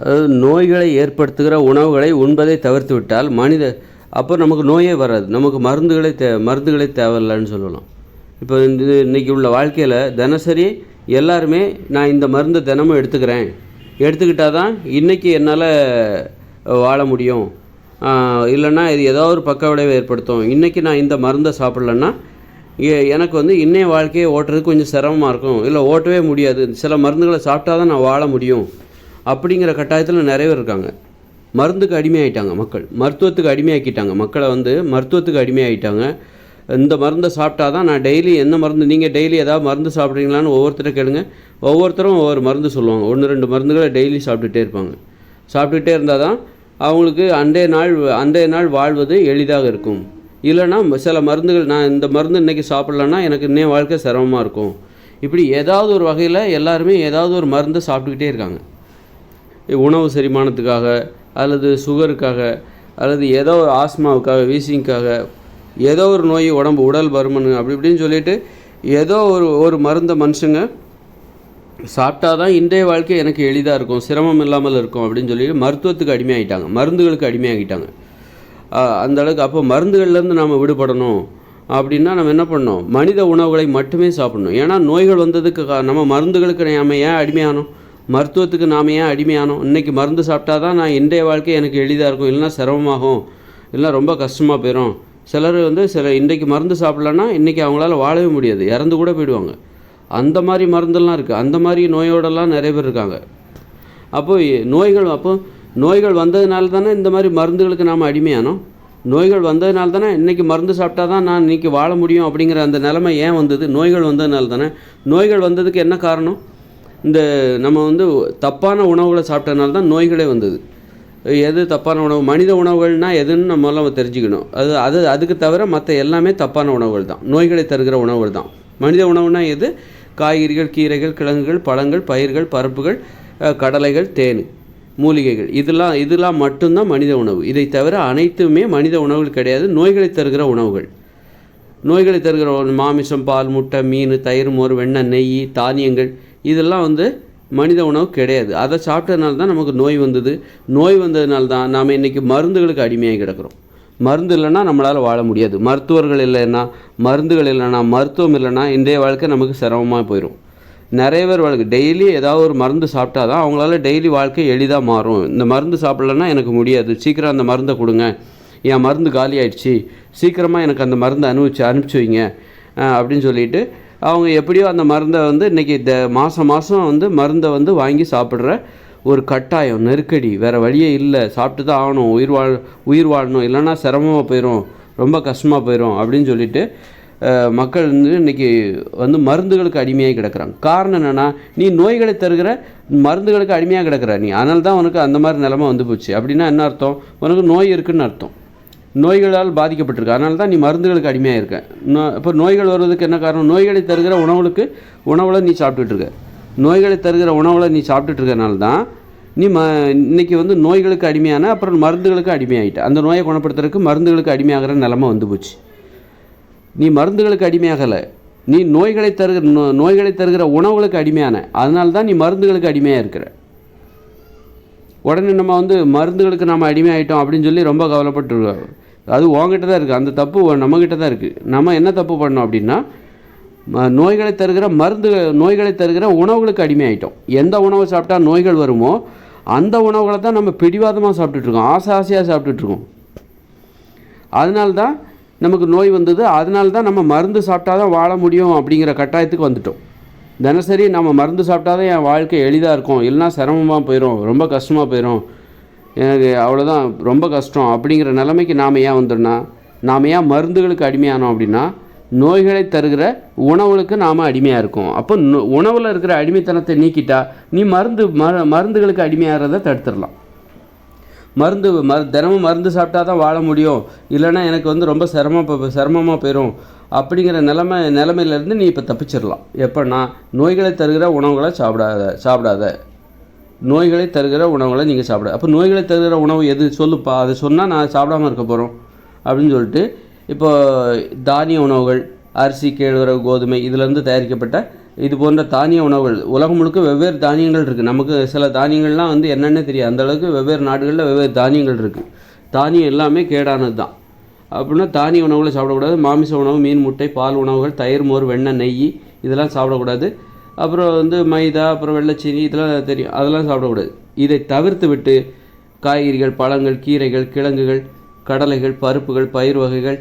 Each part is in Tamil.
அதாவது நோய்களை ஏற்படுத்துகிற உணவுகளை உண்பதை தவிர்த்து விட்டால் மனித அப்போ நமக்கு நோயே வராது. நமக்கு மருந்துகளை தே மருந்துகளே தேவையில்லைன்னு சொல்லலாம். இப்போ இந்த இன்றைக்கி உள்ள வாழ்க்கையில் தினசரி எல்லாருமே நான் இந்த மருந்தை தினமும் எடுத்துக்கிறேன். எடுத்துக்கிட்டால் தான் இன்றைக்கி என்னால் வாழ முடியும். இல்லைன்னா இது ஏதோ ஒரு பக்க விளைவை ஏற்படுத்தும். இன்றைக்கி நான் இந்த மருந்தை சாப்பிட்லன்னா எனக்கு வந்து இன்னைய வாழ்க்கையை ஓட்டுறதுக்கு கொஞ்சம் சிரமமாக இருக்கும். இல்லை ஓட்டவே முடியாது. சில மருந்துகளை சாப்பிட்டா தான் நான் வாழ முடியும். அப்படிங்கிற கட்டாயத்தில் நிறைய பேர் இருக்காங்க. மருந்துக்கு அடிமையாயிட்டாங்க மக்கள். மருத்துவத்துக்கு அடிமையாக்கிட்டாங்க. மக்களை வந்து மருத்துவத்துக்கு அடிமையாகிட்டாங்க இந்த மருந்தை சாப்பிட்டா தான் நான் டெய்லி என்ன மருந்து நீங்கள் டெய்லி ஏதாவது மருந்து சாப்பிட்றீங்களான்னு ஒவ்வொருத்தரை கேளுங்க. ஒவ்வொருத்தரும் ஒவ்வொரு மருந்து சொல்லுவாங்க. ஒன்று ரெண்டு மருந்துகளை டெய்லி சாப்பிட்டுட்டே இருப்பாங்க. சாப்பிட்டுட்டே இருந்தால் தான் அவங்களுக்கு அன்றைய நாள் அன்றைய நாள் வாழ்வது எளிதாக இருக்கும். இல்லைன்னா சில மருந்துகள் நான் இந்த மருந்து இன்றைக்கி சாப்பிட்லன்னா எனக்கு இன்னைய வாழ்க்கை சிரமமாக இருக்கும். இப்படி ஏதாவது ஒரு வகையில் எல்லாருமே ஏதாவது ஒரு மருந்து சாப்பிட்டுக்கிட்டே இருக்காங்க. உணவு செரிமானத்துக்காக அல்லது சுகருக்காக அல்லது ஏதோ ஒரு ஆஸ்மாவுக்காக வீசிங்க்காக ஏதோ ஒரு நோய் உடம்பு உடல் பருமன் அப்படி இப்படின்னு சொல்லிட்டு ஏதோ ஒரு ஒரு மருந்தை மனுஷங்க சாப்பிட்டா தான் இன்றைய வாழ்க்கை எனக்கு எளிதாக இருக்கும் சிரமம் இல்லாமல் இருக்கும் அப்படின்னு சொல்லிட்டு மருத்துவத்துக்கு அடிமையாகிட்டாங்க மருந்துகளுக்கு அடிமையாகிட்டாங்க. ஆஹ் அந்த அளவுக்கு அப்போ மருந்துகள்லேருந்து நாம் விடுபடணும் அப்படின்னா நம்ம என்ன பண்ணணும்? மனித உணவுகளை மட்டுமே சாப்பிடணும். ஏன்னா நோய்கள் வந்ததுக்கு நம்ம மருந்துகளுக்கு நாம் ஏன் அடிமையானோம்? மருத்துவத்துக்கு நாம் ஏன் அடிமையானோம்? இன்றைக்கி மருந்து சாப்பிட்டா தான் நான் இன்றைய வாழ்க்கை எனக்கு எளிதாக இருக்கும். இல்லைன்னா சிரமமாகும். இல்லைன்னா ரொம்ப கஷ்டமாக போயிடும் சிலர் வந்து சில இன்றைக்கு மருந்து சாப்பிட்லன்னா இன்றைக்கி அவங்களால வாழவே முடியாது. இறந்து கூட போயிடுவாங்க. அந்த மாதிரி மருந்தெல்லாம் இருக்குது அந்த மாதிரி நோயோடலாம் நிறைய பேர் இருக்காங்க. அப்போது நோய்கள் அப்போ நோய்கள் வந்ததுனால தானே இந்த மாதிரி மருந்துகளுக்கு நாம் அடிமையானோம்? நோய்கள் வந்ததுனால தானே இன்றைக்கி மருந்து சாப்பிட்டா தான் நான் இன்றைக்கி வாழ முடியும் அப்படிங்கிற அந்த நிலைமை ஏன் வந்தது? நோய்கள் வந்ததுனால தானே. நோய்கள் வந்ததுக்கு என்ன காரணம்? இந்த நம்ம வந்து தப்பான உணவுகளை சாப்பிட்டதுனால தான் நோய்களே வந்தது. எது தப்பான உணவு? மனித உணவுகள்னா எதுன்னு நம்மளாம் தெரிஞ்சுக்கணும். அது அது அதுக்கு தவிர மற்ற எல்லாமே தப்பான உணவுகள் தான். நோய்களை தருகிற உணவுகள் தான். மனித உணவுனா எது? காய்கறிகள் கீரைகள் கிழங்குகள் பழங்கள் பயிர்கள் பருப்புகள் கடலைகள் தேன் மூலிகைகள். இதெல்லாம் இதெல்லாம் மட்டும்தான் மனித உணவு. இதை தவிர அனைத்துமே மனித உணவுகள் கிடையாது. நோய்களை தருகிற உணவுகள். நோய்களை தருகிற மாமிசம் பால் முட்டை மீன் தயிர் மோர் வெண்ணெய் நெய் தானியங்கள் இதெல்லாம் வந்து மனித உணவு கிடையாது. அதை சாப்பிட்டதுனால தான் நமக்கு நோய் வந்தது. நோய் வந்ததுனால தான் நாம் இன்றைக்கி மருந்துகளுக்கு அடிமையாக கிடக்கிறோம். மருந்து இல்லைன்னா நம்மளால் வாழ முடியாது. மருத்துவர்கள் இல்லைன்னா மருந்துகள் இல்லைன்னா மருத்துவம் இல்லைன்னா இன்றைய வாழ்க்கை நமக்கு சிரமமாக போயிடும் நிறைய பேர் வாழ்க்கை டெய்லி ஏதாவது ஒரு மருந்து சாப்பிட்டா தான் அவங்களால டெய்லி வாழ்க்கை எளிதாக மாறும். இந்த மருந்து சாப்பிட்லன்னா எனக்கு முடியாது. சீக்கிரம் அந்த மருந்தை கொடுங்க. என் மருந்து காலி ஆயிடுச்சு. சீக்கிரமாக எனக்கு அந்த மருந்தை அனுப்பிச்சு அனுப்பிச்சி வைங்க. அப்படின்னு சொல்லிட்டு அவங்க எப்படியோ அந்த மருந்தை வந்து இன்றைக்கி த மாதம் மாதம் வந்து மருந்தை வந்து வாங்கி சாப்பிட்ற ஒரு கட்டாயம் நெருக்கடி வேறு வழியே இல்லை. சாப்பிட்டு தான் ஆகணும். உயிர் வாழ் உயிர் வாழணும். இல்லைன்னா சிரமமாக போயிடும் ரொம்ப கஷ்டமாக போயிடும் அப்படின்னு சொல்லிட்டு மக்கள் வந்து இன்றைக்கி வந்து மருந்துகளுக்கு அடிமையாக கிடக்குறாங்க. காரணம் என்னென்னா நீ நோய்களை தருகிற மருந்துகளுக்கு அடிமையாக கிடக்குற நீ. அதனால தான் உனக்கு அந்த மாதிரி நிலமை வந்து போச்சு. அப்படின்னா என்ன அர்த்தம்? உனக்கு நோய் இருக்குன்னு அர்த்தம். நோய்களால் பாதிக்கப்பட்டிருக்க. அதனால தான் நீ மருந்துகளுக்கு அடிமையாக இருக்க நோ இப்போ நோய்கள் வருவதுக்கு என்ன காரணம்? நோய்களை தருகிற உணவுகளுக்கு உணவில் நீ சாப்பிட்டுட்டு இருக்க நோய்களை தருகிற உணவில் நீ சாப்பிட்டுட்டு இருக்கனால தான் நீ ம இன்னைக்கு வந்து நோய்களுக்கு அடிமையான அப்புறம் மருந்துகளுக்கு அடிமையாகிட்ட அந்த நோயை குணப்படுத்துறதுக்கு மருந்துகளுக்கு அடிமையாகிற நிலமை வந்து போச்சு. நீ மருந்துகளுக்கு அடிமையாகலை. நீ நோய்களை தருகிற நோ நோய்களை தருகிற உணவுகளுக்கு அடிமையான. அதனால தான் நீ மருந்துகளுக்கு அடிமையாக இருக்கிற உடனே நம்ம வந்து மருந்துகளுக்கு நம்ம அடிமையாயிட்டோம் அப்படின்னு சொல்லி ரொம்ப கவலைப்பட்டுருக்கோம். அது உங்ககிட்ட தான் இருக்குது அந்த தப்பு நம்மக்கிட்ட தான் இருக்குது நம்ம என்ன தப்பு பண்ணோம் அப்படின்னா நோய்களை தருகிற மருந்து நோய்களை தருகிற உணவுகளுக்கு அடிமையாயிட்டோம். எந்த உணவை சாப்பிட்டா நோய்கள் வருமோ அந்த உணவுகளை தான் நம்ம பிடிவாதமாக சாப்பிட்டுட்ருக்கோம் ஆசை ஆசையாக சாப்பிட்டுட்ருக்கோம் அதனால தான் நமக்கு நோய் வந்தது. அதனால தான் நம்ம மருந்து சாப்பிட்டா தான் வாழ முடியும் அப்படிங்கிற கட்டாயத்துக்கு வந்துட்டோம். தினசரி நம்ம மருந்து சாப்பிட்டா தான் என் வாழ்க்கை எளிதாக இருக்கும். இல்லைன்னா சிரமமாக போயிடும் ரொம்ப கஷ்டமாக போயிடும் எனக்கு அவ்வளோதான் ரொம்ப கஷ்டம். அப்படிங்கிற நிலைமைக்கு நாம் ஏன் வந்துடனா நாம் ஏன் மருந்துகளுக்கு அடிமையானோம் அப்படின்னா நோய்களை தருகிற உணவுகளுக்கு நாம் அடிமையாக இருக்கோம். அப்போ உணவில் இருக்கிற அடிமைத்தனத்தை நீக்கிட்டா நீ மருந்து மரு மருந்துகளுக்கு அடிமையாகிறத தடுத்துடலாம். மருந்து மரு தினமும் மருந்து சாப்பிட்டா தான் வாழ முடியும். இல்லைன்னா எனக்கு வந்து ரொம்ப சிரமம் சிரமமாக போயிடும் அப்படிங்கிற நிலைமை நிலைமையிலேருந்து நீ இப்போ தப்பிச்சிடலாம். எப்போன்னா நோய்களை தருகிற உணவுகளை சாப்பிடாத சாப்பிடாத. நோய்களை தருகிற உணவுகளை நீங்கள் சாப்பிட. அப்போ நோய்களை தருகிற உணவு எது? சொல்லுப்பா. அதை சொன்னால் நான் சாப்பிடாம இருக்க போகிறோம் அப்படின்னு சொல்லிட்டு இப்போ தானிய உணவுகள் அரிசி கேழ்வரகு கோதுமை இதிலேருந்து தயாரிக்கப்பட்ட இது போன்ற தானிய உணவுகள். உலகம் முழுக்க வெவ்வேறு தானியங்கள் இருக்குது நமக்கு சில தானியங்கள்லாம் வந்து என்னென்ன தெரியும் அந்த அளவுக்கு வெவ்வேறு நாடுகளில் வெவ்வேறு தானியங்கள் இருக்குது தானியம் எல்லாமே கேடானது தான். அப்படின்னா தானிய உணவுகளை சாப்பிடக்கூடாது. மாமிச உணவு மீன் முட்டை பால் உணவுகள் தயிர் மோர் வெண்ணெய் நெய் இதெல்லாம் சாப்பிடக்கூடாது. அப்புறம் வந்து மைதா அப்புறம் வெள்ளைச்சீனி இதெல்லாம் தெரியும். அதெல்லாம் சாப்பிடக்கூடாது. இதை தவிர்த்து விட்டு காய்கறிகள் பழங்கள் கீரைகள் கிழங்குகள் கடலைகள் பருப்புகள் பயிர் வகைகள்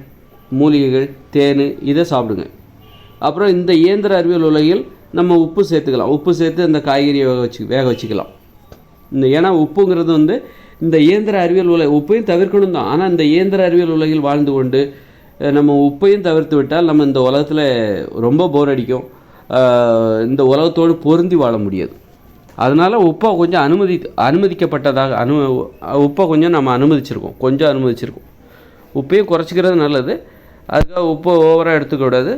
மூலிகைகள் தேன் இதை சாப்பிடுங்க. அப்புறம் இந்த இயந்திர அறிவியல் உலகில் நம்ம உப்பு சேர்த்துக்கலாம். உப்பு சேர்த்து அந்த காய்கறியை வேக வச்சு வேக வச்சுக்கலாம். இந்த ஏன்னா உப்புங்கிறது வந்து இந்த இயந்திர அறிவியல் உலக உப்பையும் தவிர்க்கணும் தான். ஆனால் இந்த இயந்திர அறிவியல் உலகில் வாழ்ந்து கொண்டு நம்ம உப்பையும் தவிர்த்து விட்டால் நம்ம இந்த உலகத்தில் ரொம்ப போர் அடிக்கும். இந்த உலகத்தோடு பொருந்தி வாழ முடியாது. அதனால் உப்பை கொஞ்சம் அனுமதி அனுமதிக்கப்பட்டதாக அனு உப்பை கொஞ்சம் நம்ம அனுமதிச்சிருக்கோம். கொஞ்சம் அனுமதிச்சிருக்கோம். உப்பையும் குறைச்சிக்கிறது நல்லது. அதுக்காக உப்பை ஓவராக எடுத்துக்கூடாது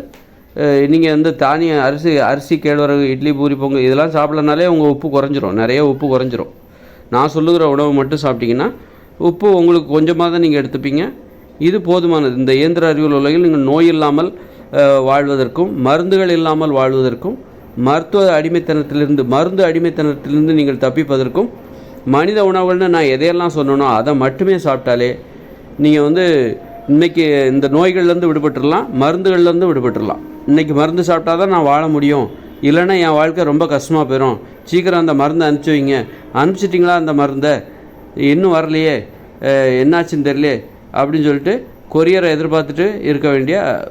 நீங்கள் வந்து தானிய அரிசி அரிசி கேழ்வரகு இட்லி பூரி பொங்கல் இதெல்லாம் சாப்பிட்லனாலே உங்கள் உப்பு குறைஞ்சிரும். நிறைய உப்பு குறைஞ்சிரும். நான் சொல்லுகிற உணவு மட்டும் சாப்பிட்டிங்கன்னா உப்பு உங்களுக்கு கொஞ்சமாக தான் நீங்கள் எடுத்துப்பீங்க. இது போதுமானது. இந்த இயந்திர அறிவியல் உலகில் நீங்கள் நோய் இல்லாமல் வாழ்வதற்கும் மருந்துகள் இல்லாமல் வாழ்வதற்கும் மருத்துவ அடிமைத்தனத்திலிருந்து மருந்து அடிமைத்தனத்திலிருந்து நீங்கள் தப்பிப்பதற்கும் மனித உணவுகள்னு நான் எதையெல்லாம் சொன்னனோ அதை மட்டுமே சாப்பிட்டாலே நீங்கள் வந்து இன்னைக்கு இந்த நோய்கள்லேருந்து விடுபட்டுடலாம் மருந்துகள்லேருந்து விடுபட்டுடலாம் இன்னைக்கு மருந்து சாப்பிட்டா தான் நான் வாழ முடியும். இல்லைன்னா என் வாழ்க்கை ரொம்ப கஷ்டமாக போயிடும் சீக்கிரம் அந்த மருந்தை அனுப்பிச்சி வைங்க. அனுப்பிச்சிட்டிங்களா அந்த மருந்தை? இன்னும் வரலையே. என்னாச்சுன்னு தெரியலையே. அப்படின்னு சொல்லிட்டு கொரியரை எதிர்பார்த்துட்டு இருக்க வேண்டிய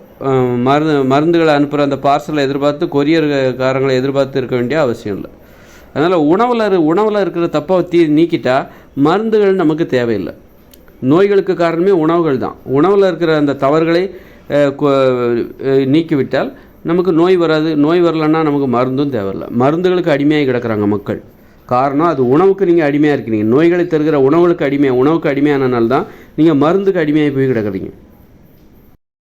மருந்து மருந்துகளை அனுப்புகிற அந்த பார்சலை எதிர்பார்த்து கொரியர்காரங்களை எதிர்பார்த்து இருக்க வேண்டிய அவசியம் இல்லை. அதனால் உணவில் உணவில் இருக்கிற தப்பை தீ நீக்கிட்டா மருந்துகள் நமக்கு தேவையில்லை. நோய்களுக்கு காரணமே உணவுகள் தான். உணவில் இருக்கிற அந்த தவறுகளை கொ- நீக்கிவிட்டால் நமக்கு நோய் வராது. நோய் வரலன்னா நமக்கு மருந்தும் தேவையில்லை. மருந்துகளுக்கு அடிமையாகி கிடக்குறாங்க மக்கள். காரணம் அது உணவுக்கு நீங்கள் அடிமையாக இருக்கிறீங்க நோய்களை தருகிற உணவுகளுக்கு அடிமையாக உணவுக்கு அடிமையானனால தான் நீங்கள் மருந்துக்கு அடிமையாகி போய் கிடக்குறீங்க.